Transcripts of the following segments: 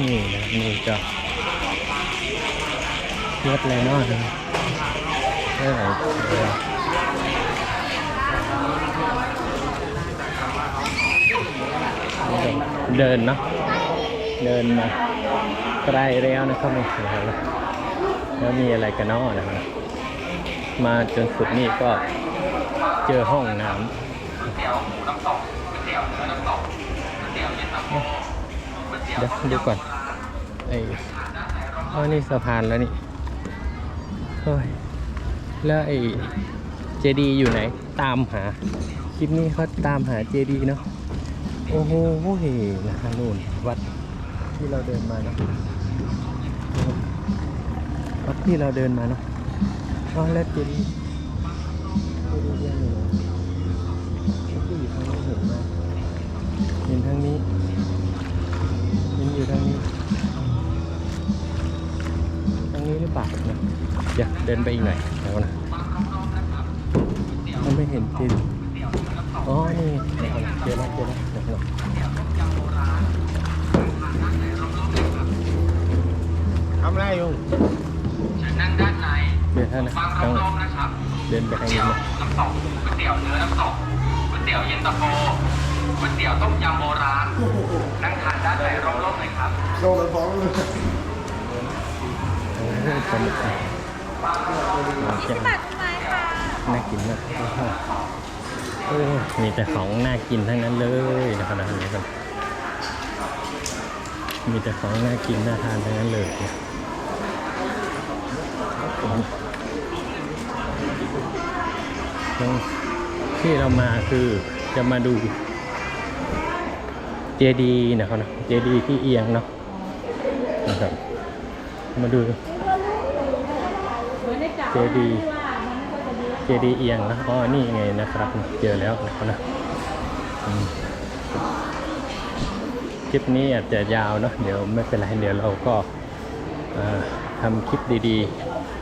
นี่นะนี่ก็รถเลยเนาะนะเออเออเดินเนาะเดินมาไกลแล้วนะครับนี่นะครับแล้วมีอะไรกันเนาะนะครับมาจนสุดนี่ก็เจอห้องน้ำ เดี๋ยวดูก่อนไอ้อ๋อนี่สะพานแล้วนี่เฮ้ยแล้วไอ้เจดีอยู่ไหน ตามหา คลิปนี้เขาตามหาเจดีเนาะ โอ้โหนะฮะนู่นวัดที่เราเดินมาเนาะ วัดที่เราเดินมาเนาะอ๋อแล้วเจดี เดี๋ยวเดินไปอีกหน่อยเดี๋ยวนะมันไม่เห็นเจดีย์อ๋อนี่เดี๋ยวก่อนเจอแล้วเจอแล้วเดี๋ยวก่อนทำไรอยู่นั่งด้านในเดี๋ยวท่านนะฟังต้องร่มๆนะครับเดินไปทางนี้เตี๋ยวนะน้ำตกก๋วยเตี๋ยวเนื้อน้ำตกก๋วยเตี๋ยวเย็นตาโฟก๋วยเตี๋ยวต้มยำโบราณนั่งทานด้านในร่มๆเลยครับโดนฟ้องเลยโอ้โหสนุกจัง ยี่สิบบาททุกไม้ค่ะน่ากินมากโอ้โหโอ้มีแต่ของน่ากินทั้งนั้นเลยนะครับนะครับมีแต่ของน่ากินน่าทานทั้งนั้นเลยนะที่เรามาคือจะมาดูเจดีนะครับนะเจดีที่เอียงเนาะนะครับ มาดู เจดีเจดีเอียงนะอ๋อนี่ไงนะครับเจอแล้วนะครับนะคลิปนี้อาจจะยาวเนาะเดี๋ยวไม่เป็นไรเดี๋ยวเราก็ทำคลิปดี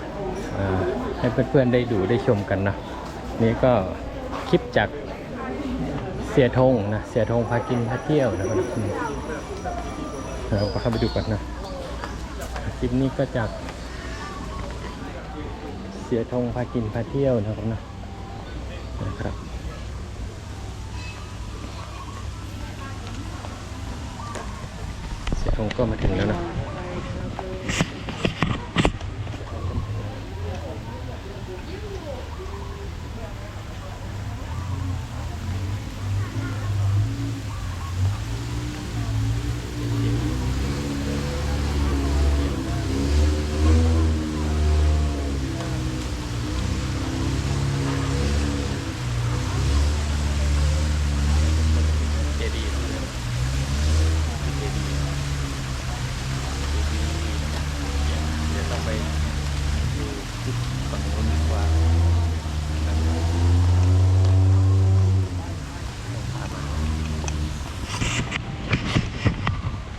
ๆให้เพื่อนๆได้ดูได้ชมกันนะนี่ก็คลิปจากเสียธงนะเสียธงพากินพาเที่ยวนะครับเราก็เข้าไปดูกันนะคลิปนี้ก็จาก เสียธงพากินพาเที่ยวนะครับนะนะครับเสียธงก็มาถึงแล้วนะ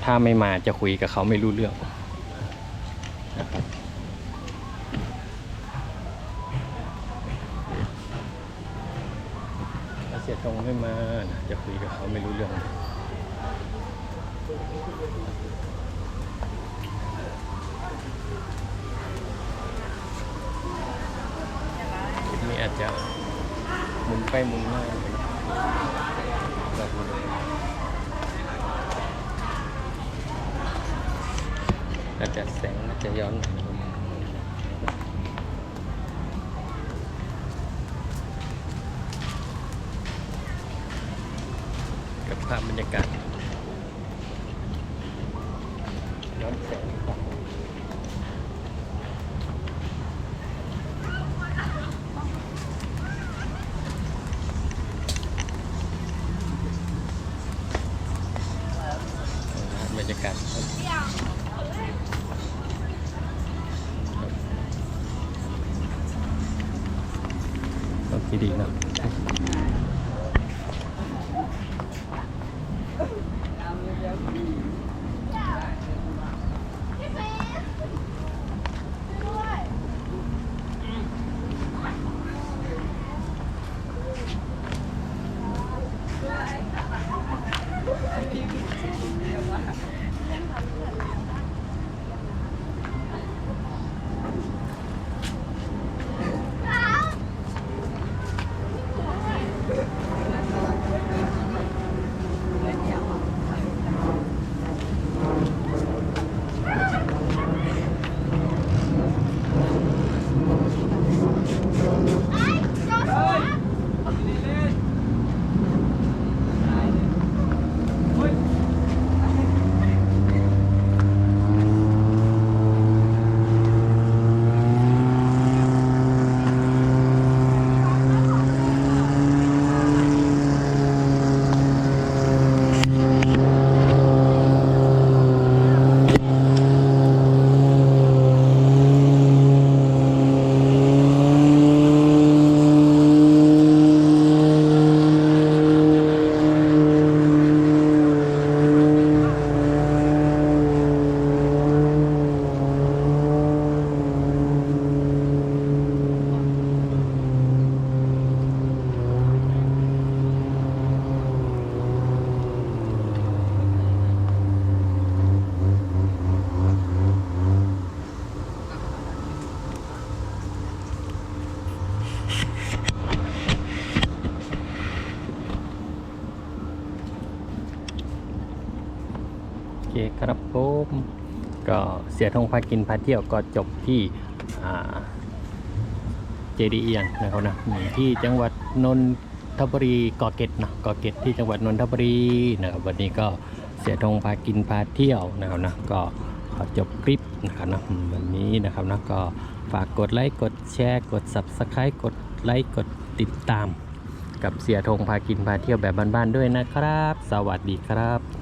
ถ้าไม่มาจะคุยกับเขาไม่รู้เรื่องนะครับถ้าเสียตรงไม่มาจะคุยกับเขาไม่รู้เรื่องคลิปนี้อาจจะหมุนไปหมุนมาแบบ อาจจะแสงอาจจะย้อนกับภาพบรรยากาศ ดีเนะ คครับผมก็เสียทงพากินพาเที่ยวก็จบที่เจดีย์เอียงนะครับนะที่จังหวัดนนทบุรีเกาะเกร็ดนะเกาะเกร็ดที่จังหวัดนนทบุรีนะครับวันนี้ก็เสียทงพากินพาเที่ยวนะครับนะก็ขอจบคลิปนะครับนะวันนี้นะครับนะก็ฝากกดไลค์กดแชร์กด subscribe กดไลค์กดติดตาม กับเสียธงพากินพาเที่ยวแบบบ้านๆด้วยนะครับ สวัสดีครับ